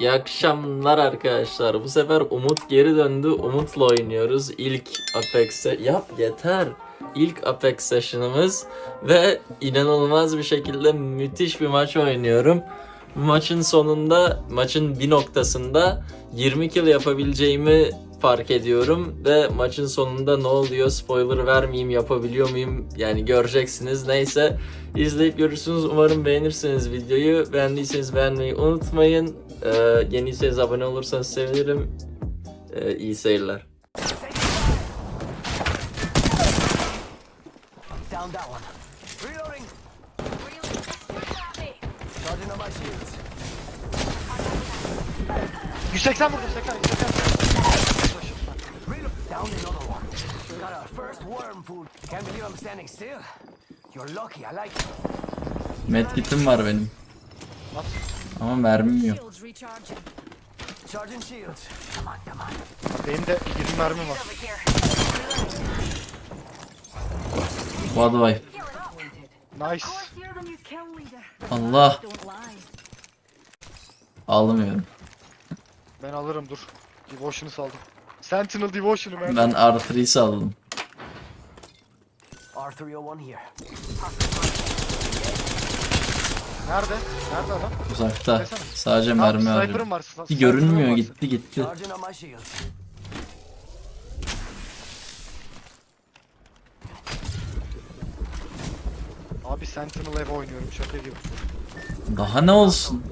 İyi akşamlar arkadaşlar. Bu sefer Umut geri döndü. Umut'la oynuyoruz. İlk Apex'e... Yap yeter. İlk Apex session'ımız ve inanılmaz bir şekilde müthiş bir maç oynuyorum. Maçın sonunda, maçın bir noktasında 20 kill yapabileceğimi fark ediyorum. Ve maçın sonunda ne oluyor? Spoiler vermeyeyim yapabiliyor muyum? Yani göreceksiniz. Neyse izleyip görürsünüz. Umarım beğenirsiniz videoyu. Beğendiyseniz beğenmeyi unutmayın. Ee, yeniyseniz abone olursanız sevinirim. Ee, iyi seyirler. Down that one. Reloading. Charging on my shields. 180 vurdum 80 180. Down another one. Got our first worm food. Can't believe I'm standing still. You're lucky. I like it. medkitim var benim ama mermim yok Shields recharging. Charging shields. Come on, come on. Benim de 20 mermim var. Over here. Nice. The new kill leader. Allah Don't lie. ağlamıyorum Ben alırım dur. Devotion'ı saldım. Sentinel Devotion'ı ben. ben R3 saldım R301 here. Nerede? Nerede adam? uzakta Desene. sadece Tamam, mermi sniper'ım arıyorum var. sni- sniper'ım görünmüyor var. gitti gitti Charging on my shields. Abi Sentinel eve oynuyorum şaka gibi. Daha ne olsun?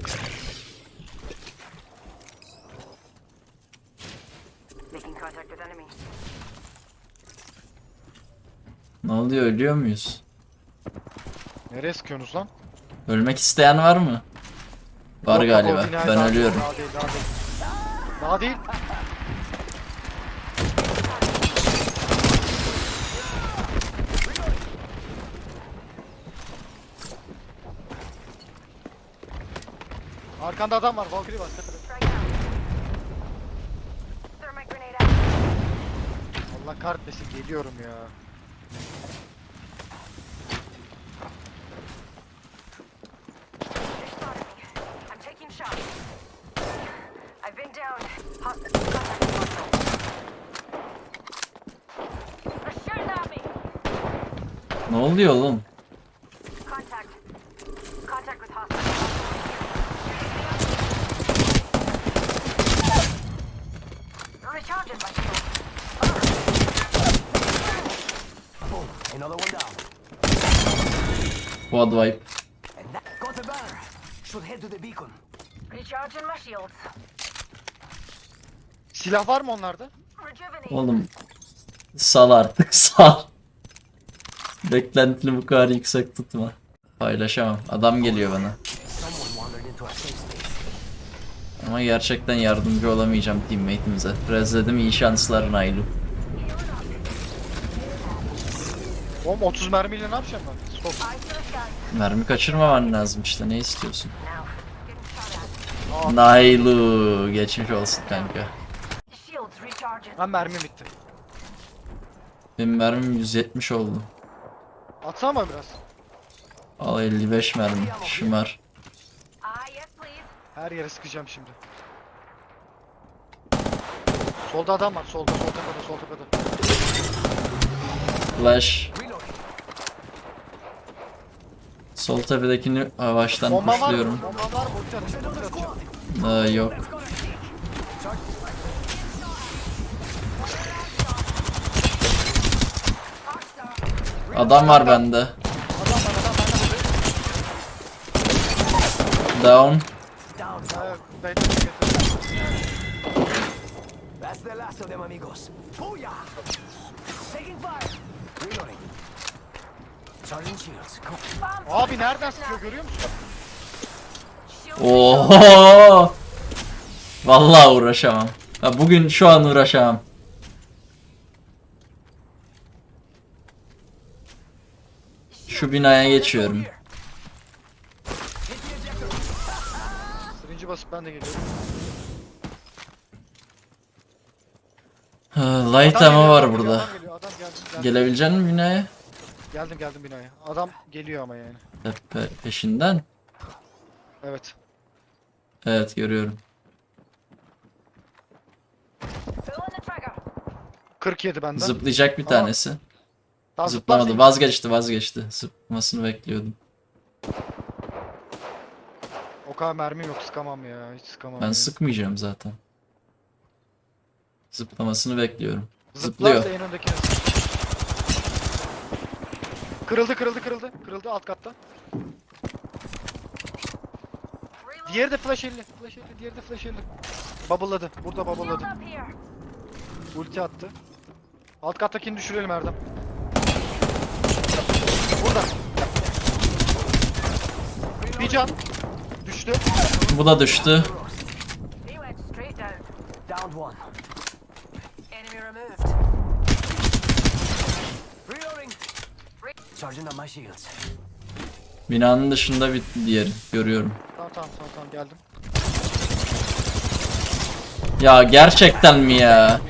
Ne oluyor ölüyor muyuz? Nereye sıkıyorsunuz lan? Ölmek isteyen var mı? Var Yok, yok, o galiba. binaya Ben daha- ölüyorum. Daha değil daha değil. Daha değil. Arkanda adam var, Valkyrie var. tepede. Thermite grenade out. Allah kahretmesin geliyorum ya. Ne oluyor oğlum? Contact. Contact with hostile. Recharging my shield. Boom. Another one down. Quad wipe. And that got the banner. Should head to the beacon. Recharging my shields. Silah var mı onlarda? Oğlum sal artık sal. Beklentini bu kadar yüksek tutma. Paylaşamam. Adam geliyor bana. Ama gerçekten yardımcı olamayacağım teammate'imize. Rezledim iyi şanslar Nailu. Oğlum 30 mermiyle ne yapacağım ben? Sky. Mermi kaçırmaman lazım işte ne istiyorsun? Nailu geçmiş olsun kanka. Ben mermim bitti. Benim mermim 170 oldu. Atsana biraz? Al 55 mermi. Şımar. Her yere sıkacağım şimdi. Solda adam var. Solda, sol tepede, sol tepede. Flash. Reloading. Sol tepedekini yavaştan Bomba var mı? pushluyorum. Bomba var mı? Ulti atacağım, ulti atacağım. Aa, yok. Adam var bende. Adam var, adam bende. Down. Down. Ee, ben de getirdim. That's the last of them, amigos. Booyah! Taking fire. Reloading. Charging shields. Come on. Abi nereden sıkıyor görüyor musun? Oho. Vallahi uğraşamam. Ha, bugün şu an uğraşamam. Şu binaya geçiyorum. Sıkıncı basıp ben de geliyorum. Ha, Light ama var burada. Gelebilecek misin binaya? Geldim geldim binaya. Adam geliyor ama yani. Hep pe- peşinden. Evet. Evet görüyorum. 47 benden. Zıplayacak bir Aa, tanesi. Daha Zıplamadı. Vazgeçti vazgeçti. Zıplamasını bekliyordum. O kadar mermim yok sıkamam ya. Hiç sıkamam. Ben yani. sıkmayacağım zaten. Zıplamasını bekliyorum. Zıplarsa zıplıyor. en öndekine. Kırıldı kırıldı kırıldı. Kırıldı alt katta. Diğeri de flash 50. Flash 50. Diğeri de flash 50. Bubble'ladı. Burada bubble'ladı. Ulti attı. Alt kattakini düşürelim Erdem. Burada. Bir can. Düştü. Bu da düştü. Enemy removed. Reloading. Binanın dışında bir diğeri. Görüyorum. Tamam tamam tamam tamam geldim. Ya gerçekten mi ya?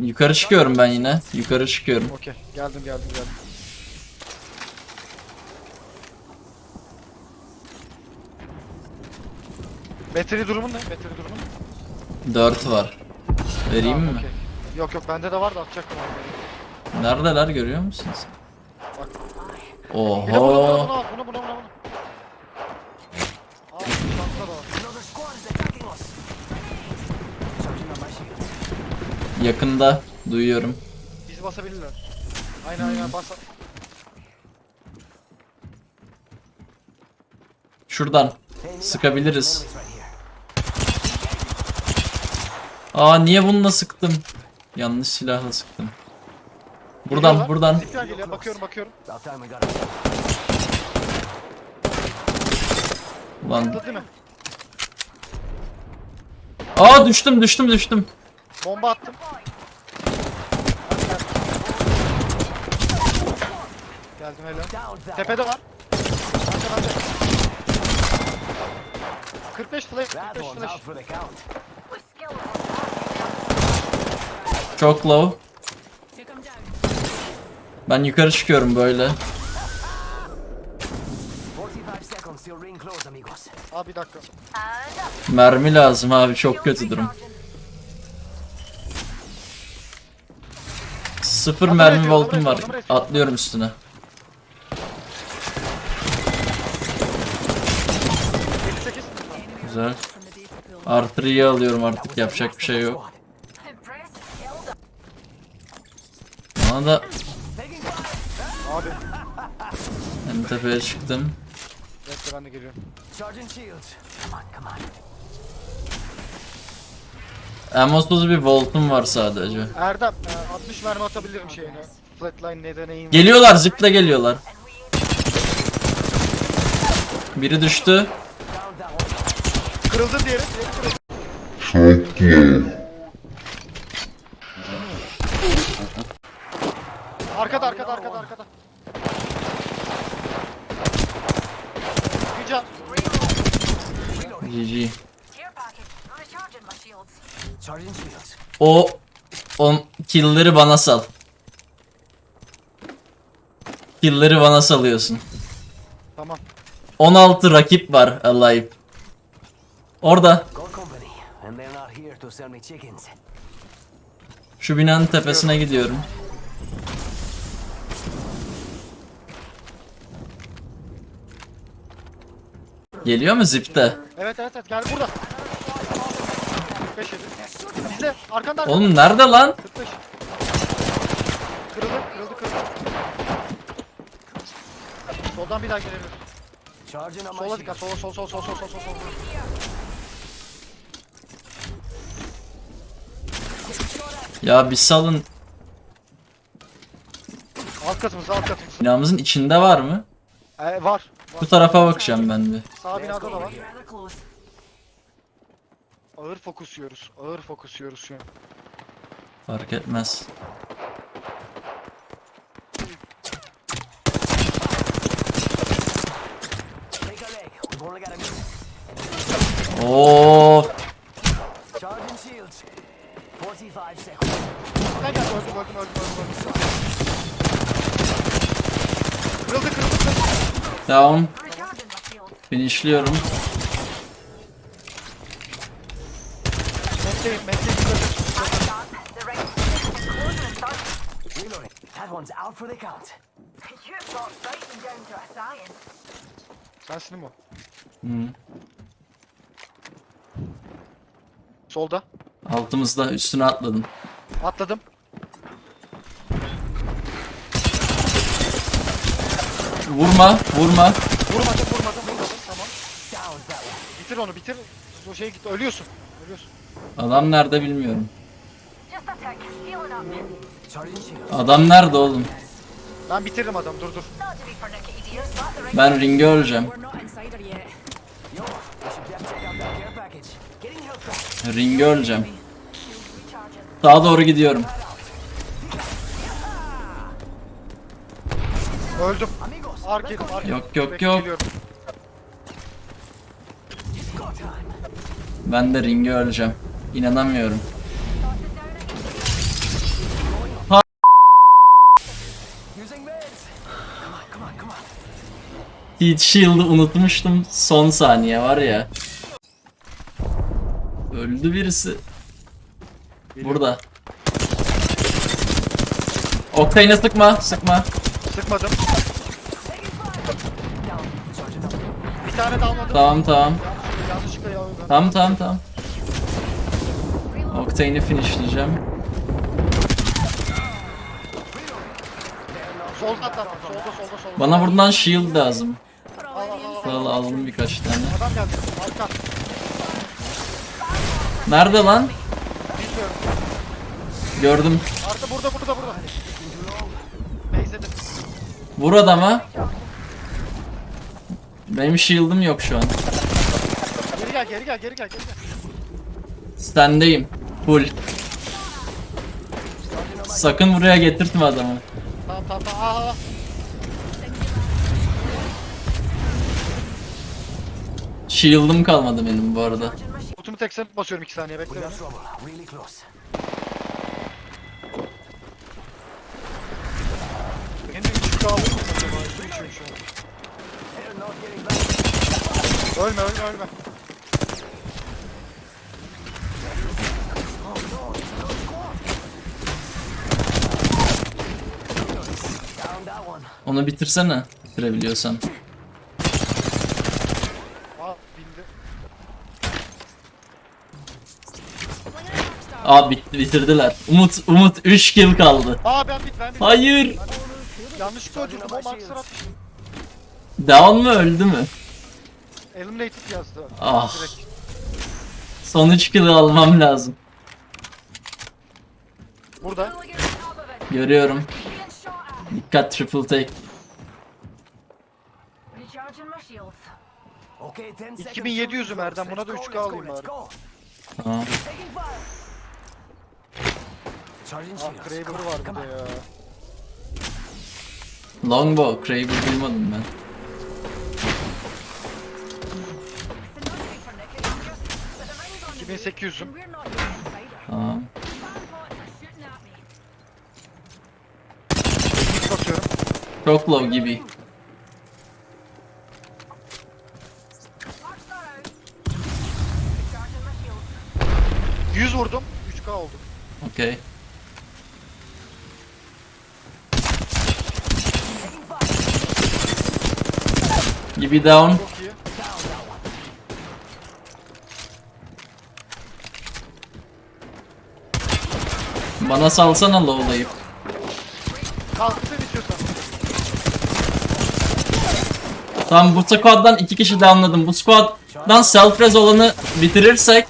Yukarı çıkıyorum ben yine. Yukarı çıkıyorum. Okey. Geldim geldim geldim. Battery durumun ne? Battery durumun? 4 var. Vereyim Tamam, mi? okey. Yok yok bende de var da atacaktım onu. Neredeler görüyor musunuz? Bak. Bir de bunu buna Oho. Aa var. Charging on my shields. Yakında duyuyorum. Bizi basabilirler. Aynen aynen bas. Şuradan sıkabiliriz. Aa niye bununla sıktım? Yanlış silahla sıktım. Buradan Geliyorlar. buradan. Geliyor. Bakıyorum bakıyorum. Ulan. Atladı değil mi? Aa düştüm düştüm düştüm. Bomba attım. Geldim hele. Tepede var. Bende bende. 45 flash, That 45 one's flash. out for the count. With skill. Çok low. Ben yukarı çıkıyorum böyle. 45 seconds till ring close, amigos. Abi bir dakika. Mermi lazım abi çok kötü durum. Sıfır mermi voltum var. Atlıyorum üstüne. 58. Güzel. Artırıyı alıyorum artık yapacak bir şey yok. Bana da Abi. en tepeye çıktım. Bekle ben de geliyorum. Amosuz bir voltum var sadece. Erdem, e, 60 mermi atabilirim şeyine. Flatline nedeneyim. Geliyorlar ziple geliyorlar. Biri düştü. Kırıldı diğeri. diğeri kırıldı. Arkada arkada arkada arkada. Can. GG. O on killleri bana sal. Killleri bana salıyorsun. Tamam. 16 rakip var alive. Orada. Şu binanın tepesine gidiyorum. Geliyor mu zipte? Evet evet evet gel burada. 45 yedi. Bizde arkanda arkanda. Oğlum nerede lan? 45. Kırıldı kırıldı kırıldı. Soldan bir daha gelebilir. Sola dikkat sola sol sol sol sol sol sol sol. Ya bir salın. Alt katımız alt katımız. Binamızın içinde var mı? Ee, var. Bu tarafa bakacağım ben bir. Sağ binada da var. Ağır fokus yiyoruz. Ağır fokus yiyoruz şu an. Fark etmez. Oo, Charging shields. 45 seconds. Gel gel öldüm öldüm öldüm öldüm. öldüm. Kırıldı kırıldı kırıldı. Down. Finishliyorum. Starting. Reloading. That one's out for the count. You've got fighting down to a science. Sensin mi o? Hı. Solda. Altımızda üstüne atladım. Atladım. Vurma, vurma. Vurmadım, vurmadım, vurmadım. Tamam. Bitir onu, bitir. O şeye git, ölüyorsun. Ölüyorsun. Adam nerede bilmiyorum. Shields. Adam nerede oğlum? Ben bitiririm adam, dur dur. Ben ringe öleceğim. Ringe öleceğim. Sağa doğru gidiyorum. Öldüm. Amigos, Ark let's yedim, go. ark Yok, yok, yok. Ben de ringe öleceğim. İnanamıyorum. On. Heat Shield'ı unutmuştum. Son saniye var ya. Öldü birisi. Burada. Oktay'ına sıkma, sıkma. Sıkmadım. Down. Sergeant up. Bir tane downladım. Tamam tamam. Yanlışlıkla Tamam tamam tamam. Octane'i finishleyeceğim. Solda. Solda, solda, solda. Bana buradan shield lazım. Al, al, al, al. Al aldım birkaç tane. Adam geldi. Arka. Nerede lan? Bilmiyorum. Gördüm. Arka burada, burada, burada. Beyzedim. Vur adama. Benim shield'ım yok şu an. Geri gel, geri gel, geri gel, geri gel. Sendeyim. Full. Sakın buraya getirtme adamı. Tamam, tamam, tamam. Aa, aa. Shield'ım kalmadı benim bu arada. Kutumu tek sen basıyorum 2 saniye bekle beni. Really close. Benim de küçük aldım mı acaba? Üstüm içiyorum şu an. Ölme, ölme, ölme. Onu bitirsene. Bitirebiliyorsan. Aa, bindi. Aa bitti bitirdiler. Umut Umut 3 kill kaldı. Aa ben bit, ben bit. Hayır. Yanlışlıkla öldürdüm ama aksır atmışım. Down mı öldü mü? Eliminated yazdı. Ah. Direkt. Son 3 kill almam lazım. Burada. Görüyorum. Dikkat triple take. Recharging my shields. Okay, 10 seconds. 2700'üm till we Erdem, buna da Let's 3K go, let's alayım bari. Tamam. Ah. Kraber var bir de ya. Longbow. Kraber duymadım ben. 2800'üm. and we're not yet insider. Tamam. Basıyorum. Çok low gibi. 100 vurdum. 3K oldu. Okey. Gibi down. Çok iyi. Bana salsana. Kalktı sen istiyorsan. Tamam bu squad'dan iki kişi downladım. Bu squad'dan self res olanı bitirirsek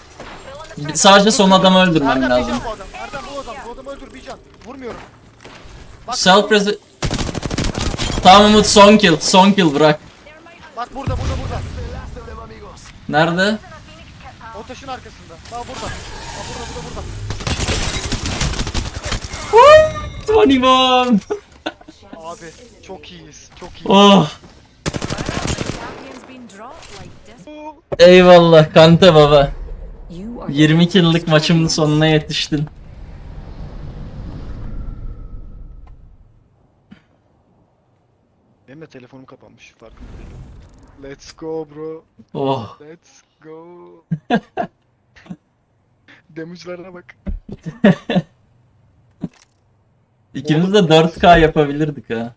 sadece son adamı öldürmem Erdem lazım. bu adam. Erdem bu adam. Bu adamı öldür bir can. Vurmuyorum. Bak, Self res'i... Tamam Umut son kill. Son kill bırak. Bak burada burada burada. Nerede? O taşın arkasında. Bak burada. Bak burada burada burada. 21. Abi çok iyiyiz. Çok iyiyiz. Oh. Eyvallah Kante baba. You are 20 kill'lik maçımın sonuna yetiştin. Benim de telefonum kapanmış farkında değilim. Let's go bro. Oh. Let's go. Damage'larına bak. İkimiz de 4K yapabilirdik ha.